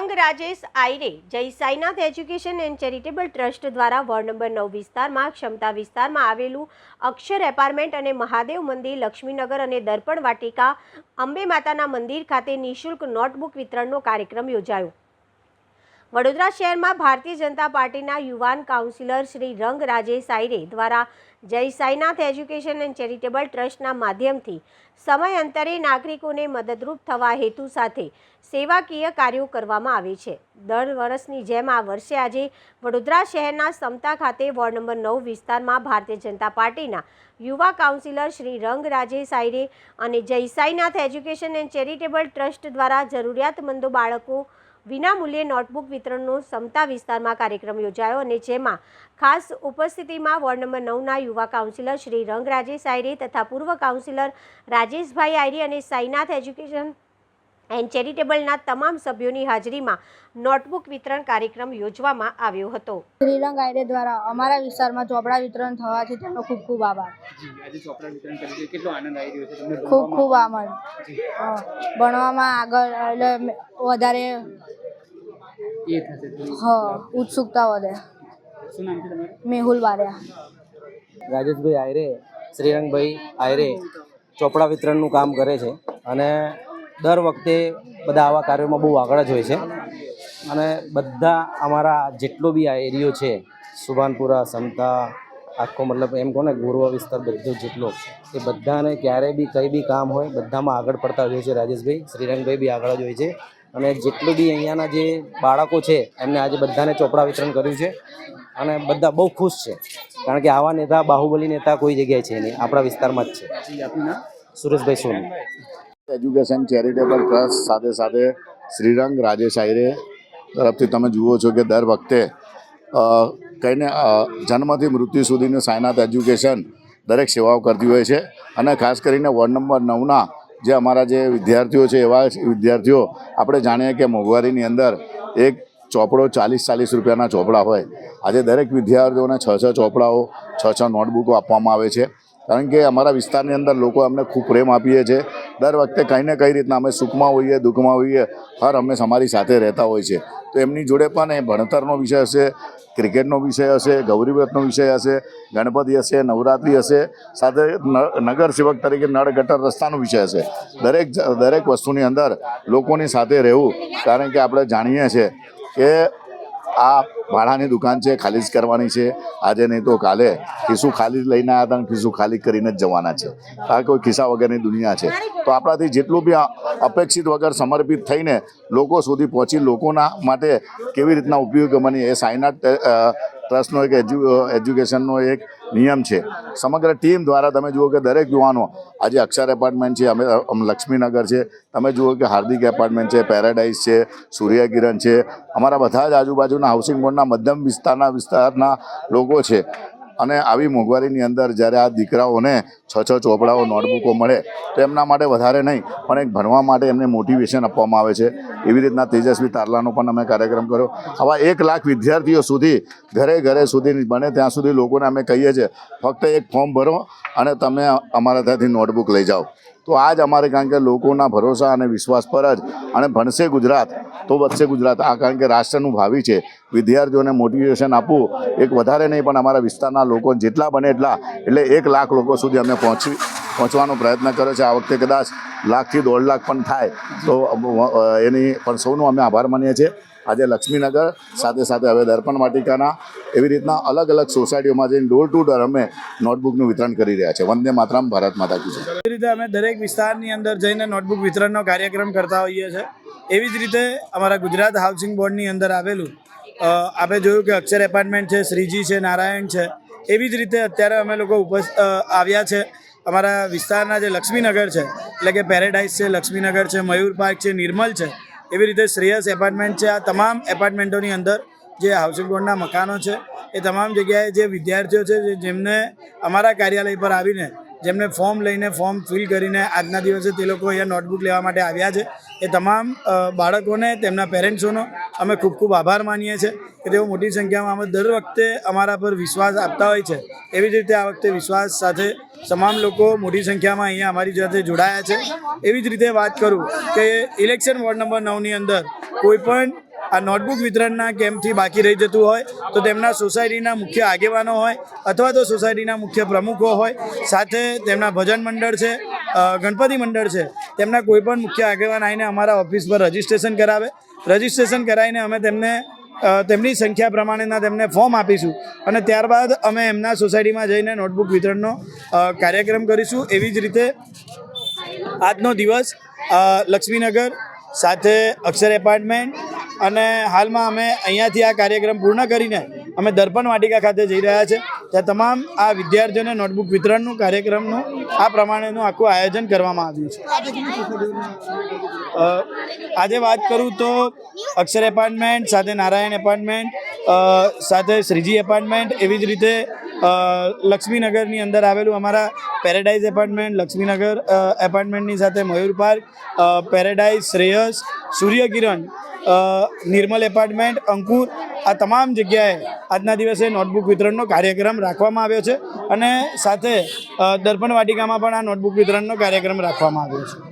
રંગ Rajesh Ayre Jai Sainath education and charitable trust દ્વારા ward number નવ વિસ્તારમાં, ક્ષમતા વિસ્તારમાં આવેલું અક્ષર એપાર્ટમેન્ટ અને મહાદેવ મંદિર, લક્ષ્મીનગર અને દર્પણ વાટિકા અંબે માતાના મંદિર ખાતે નિઃશુલ્ક નોટબુક વિતરણનો કાર્યક્રમ યોજાયો. વડોદરા શહેરમાં ભારતીય જનતા પાર્ટીના યુવાન કાઉન્સિલર શ્રી રંગ રાજેશ સાયરે દ્વારા જય સાઈનાથ એજ્યુકેશન એન્ડ ચેરિટેબલ ટ્રસ્ટના માધ્યમથી સમય અંતરે નાગરિકોને મદદરૂપ થવા હેતુ સાથે સેવાકીય કાર્યો કરવામાં આવે છે. દર વર્ષની જેમ આ વર્ષે આજે વડોદરા શહેરના સમતા ખાતે વોર્ડ નંબર નવ વિસ્તારમાં ભારતીય જનતા પાર્ટીના યુવા કાઉન્સિલર શ્રી રંગ રાજેશ સાયરે અને Jai Sainath education and charitable trust દ્વારા જરૂરિયાતમંદો બાળકો વિનામૂલ્યે નોટબુક વિતરણનો સમતા વિસ્તારમાં કાર્યક્રમ યોજાયો અને જેમાં ખાસ ઉપસ્થિતિમાં વોર્ડ નંબર નવના યુવા કાઉન્સિલર શ્રી રંગ રાજેશ આયરે તથા પૂર્વ કાઉન્સિલર રાજેશભાઈ આયરે અને સાઈનાથ એજ્યુકેશન એન્ડ ચેરિટેબલના તમામ સભ્યોની હાજરીમાં નોટબુક વિતરણ કાર્યક્રમ યોજવામાં આવ્યો હતો. શ્રીરંગ આયરે દ્વારા અમારા વિસ્તારમાં ચોપડા વિતરણ થવાથી તેમનો ખૂબ ખૂબ આભાર. જી આજે ચોપડા વિતરણ કર્યું છે. કેટલો આનંદ આવી રહ્યો છે તમને ખૂબ ખૂબ અ, ભણવામાં આગળ એટલે વધારે ઉત્સુકતા વધે. મેહુલ બારિયા. રાજેશભાઈ આયરે શ્રીરંગભાઈ આયરે ચોપડા વિતરણનું કામ કરે છે. અને દર વખતે બધા આવા કાર્યોમાં બહુ આગળ જ હોય છે. અને બધા અમારા જેટલો બી આ એરિયો છે સુભાનપુરા સમતા આખો મતલબ એમ કહો ને ગુરવા વિસ્તાર બધો જેટલો એ બધાને ક્યારે બી કંઈ બી કામ હોય બધામાં આગળ પડતા હોય છે રાજેશભાઈ શ્રીરંગભાઈ બી આગળ જ હોય છે. અને જેટલું બી અહીંયાના જે બાળકો છે એમને આજે બધાને ચોપડા વિતરણ કર્યું છે. અને બધા બહુ ખુશ છે કારણ કે આવા નેતા બાહુબલી નેતા કોઈ જગ્યાએ છે નહીં આપણા વિસ્તારમાં જ છે. Sureshbhai Soni. Education charitable trust સાથે સાથે શ્રીરંગ રાજેશ આયરે તરફથી તમે જુઓ છો કે દર વખતે કહીને જન્મથી મૃત્યુ સુધીનું સાયનાથ એજ્યુકેશન દરેક સેવાઓ કરતી હોય છે. અને ખાસ કરીને વોર્ડ નંબર નવના જે અમારા જે વિદ્યાર્થીઓ છે, એવા વિદ્યાર્થીઓ, આપણે જાણીએ કે મોંઘવારીની અંદર એક ચોપડો ચાલીસ ચાલીસ રૂપિયાના ચોપડા હોય. આજે દરેક વિદ્યાર્થીઓને છ છ ચોપડાઓ, છ છ નોટબુકો આપવામાં આવે છે. કારણ કે અમારા વિસ્તારની અંદર લોકો અમને ખૂબ પ્રેમ આપીએ છીએ દર વખતે કંઈ ને કઈ રીતના અમે સુખમાં હોઈએ, દુઃખમાં હોઈએ, હર હંમેશ અમારી સાથે રહેતા હોય છે. તો એમની જોડે પણ એ ભણતરનો વિષય હશે, ક્રિકેટનો વિષય હશે ગૌરીવ્રતનો વિષય હશે, ગણપતિ હશે, નવરાત્રિ હશે, સાથે નગર સેવક તરીકે નળ, ગટર રસ્તાનો વિષય હશે. દરેક દરેક વસ્તુની અંદર લોકોની સાથે રહેવું કારણ કે આપણે જાણીએ છીએ કે આ ભાડાની દુકાન છે ખાલી જ કરવાની છે. આજે નહીં તો કાલે ખિસ્સું ખાલી જ લઈને આવ્યા હતા અને ખાલી કરીને જ જવાના છે. આ કોઈ ખિસ્સા વગરની દુનિયા છે. તો આપણાથી જેટલું બી અપેક્ષિત વગર સમર્પિત થઈને લોકો સુધી પહોંચી લોકોના માટે કેવી રીતના ઉપયોગ બની એ સાયનાટ ટ્રસ્ટનો એક એજ્યુ એજ્યુકેશનનો એક નિયમ છે. સમગ્ર ટીમ દ્વારા તમે જુઓ કે દરેક યુવાનો, આજે અક્ષર એપાર્ટમેન્ટ છે, અમ લક્ષ્મીનગર છે. તમે જુઓ કે હાર્દિક એપાર્ટમેન્ટ છે પેરાડાઇઝ છે, સૂર્યકિરણ છે. અમારા બધા જ આજુબાજુના હાઉસિંગ બોર્ડના મધ્યમ વિસ્તારના વિસ્તારના લોકો છે. અને આવી મોંઘવારીની અંદર જ્યારે આ દીકરાઓને છ છ ચોપડાઓ, નોટબુકો મળે, તો એમના માટે વધારે નહીં, પણ એક ભણવા માટે એમને મોટિવેશન આપવામાં આવે છે. એવી રીતના તેજસ્વી તારલાનો પણ અમે કાર્યક્રમ કર્યો. આવા એક લાખ વિદ્યાર્થીઓ સુધી, ઘરે ઘરે સુધી બને ત્યાં સુધી લોકોને અમે કહીએ છીએ, ફક્ત એક ફોર્મ ભરો અને તમે અમારા ત્યાંથી નોટબુક લઈ જાઓ. તો આ જ અમારે કારણ કે લોકોના ભરોસા અને વિશ્વાસ પર જ અને ભણશે ગુજરાત, તો વધશે ગુજરાત. આ કારણ કે રાષ્ટ્રનું ભાવિ છે. વિદ્યાર્થીઓને મોટિવેશન આપવું એક વધારે નહીં, પણ અમારા વિસ્તારના લોકો જેટલા બને એટલા. એટલે એક લાખ લોકો સુધી અમે પહોંચી, પહોંચવાનો પ્રયત્ન કર્યો છે. આ વખતે કદાચ લાખથી દોઢ લાખ પણ થાય. તો એની પણ સૌનો અમે આભાર માનીએ છીએ. આજે લક્ષ્મીનગર, સાથે સાથે હવે દર્પણ વાટિકાના એવી રીતના અલગ અલગ સોસાયટીઓમાં જઈને ડોર ટુ ડોર અમે નોટબુકનું વિતરણ કરી રહ્યા છે. વંદે માતરામ, ભારત માતા કી એવી રીતે અમે દરેક વિસ્તારની અંદર જઈને નોટબુક વિતરણનો કાર્યક્રમ કરતા હોઈએ છીએ એવી જ રીતે અમારા ગુજરાત હાઉસિંગ બોર્ડની અંદર આવેલું આપણે જોયું કે અક્ષર એપાર્ટમેન્ટ છે, શ્રીજી છે, નારાયણ છે. એવી જ રીતે અત્યારે અમે લોકો આવ્યા છે. અમારા વિસ્તારના જે લક્ષ્મીનગર છે, એટલે કે પેરેડાઇઝ છે, લક્ષ્મીનગર છે, મયુર પાર્ક છે, નિર્મલ છે, એવી રીતે શ્રેયસ એપાર્ટમેન્ટ છે. આ તમામ એપાર્ટમેન્ટોની અંદર જે હાઉસિંગ બોર્ડના મકાનો છે, એ તમામ જગ્યાએ જે વિદ્યાર્થીઓ છે જેમને અમારા કાર્યાલય પર આવીને જેમને ફોર્મ લઈને ફોર્મ ફિલ કરીને આજના દિવસે તે લોકો અહીંયા નોટબુક લેવા માટે આવ્યા છે. એ તમામ બાળકોને, તેમના પેરેન્ટ્સોનો અમે ખૂબ ખૂબ આભાર માનીએ છીએ કે તેઓ મોટી સંખ્યામાં અમે દર વખતે અમારા પર વિશ્વાસ આપતા હોય છે. એવી જ રીતે આ વખતે વિશ્વાસ સાથે તમામ લોકો મોટી સંખ્યામાં અહીંયા અમારી સાથે જોડાયા છે. એવી જ રીતે વાત કરું કે ઇલેક્શન વોર્ડ નંબર નવની અંદર કોઈ પણ આ નોટબુક વિતરણના કેમ્પથી બાકી રહી જતું હોય તો તેમના સોસાયટીના મુખ્ય આગેવાનો હોય અથવા તો સોસાયટીના મુખ્ય પ્રમુખો હોય. સાથે તેમના ભજન મંડળ છે ગણપતિ મંડળ છે. તેમના કોઈ પણ મુખ્ય આગેવાન આવીને અમારા ઓફિસ પર રજિસ્ટ્રેશન કરાવે. રજિસ્ટ્રેશન કરાવીને અમે તેમને તેમની સંખ્યા પ્રમાણેના તેમને ફોર્મ આપીશું. અને ત્યારબાદ અમે એમના સોસાયટીમાં જઈને નોટબુક વિતરણનો કાર્યક્રમ કરીશું. એવી જ રીતે આજનો દિવસ લક્ષ્મીનગર, સાથે અક્ષર એપાર્ટમેન્ટ અને હાલમાં અમે અહીંયાથી આ કાર્યક્રમ પૂર્ણ કરીને અમે દર્પણ વાટિકા ખાતે જઈ રહ્યા છે. ત્યાં તમામ આ વિદ્યાર્થીઓને નોટબુક વિતરણનું કાર્યક્રમનું આ પ્રમાણેનું આખું આયોજન કરવામાં આવ્યું છે. આજે વાત કરું તો અક્ષર એપાર્ટમેન્ટ, સાથે નારાયણ એપાર્ટમેન્ટ સાથે શ્રીજી એપાર્ટમેન્ટ એવી જ રીતે લક્ષ્મીનગરની અંદર આવેલું અમારા પેરેડાઇઝ એપાર્ટમેન્ટ લક્ષ્મીનગર એપાર્ટમેન્ટની સાથે Mayur park paradise Shreyas Suryakiran Nirmal apartment Ankur, આ તમામ જગ્યાએ આજના દિવસે નોટબુક વિતરણનો કાર્યક્રમ રાખવામાં આવ્યો છે અને સાથે દર્પણ વાટિકામાં પણ આ નોટબુક વિતરણનો કાર્યક્રમ રાખવામાં આવ્યો છે.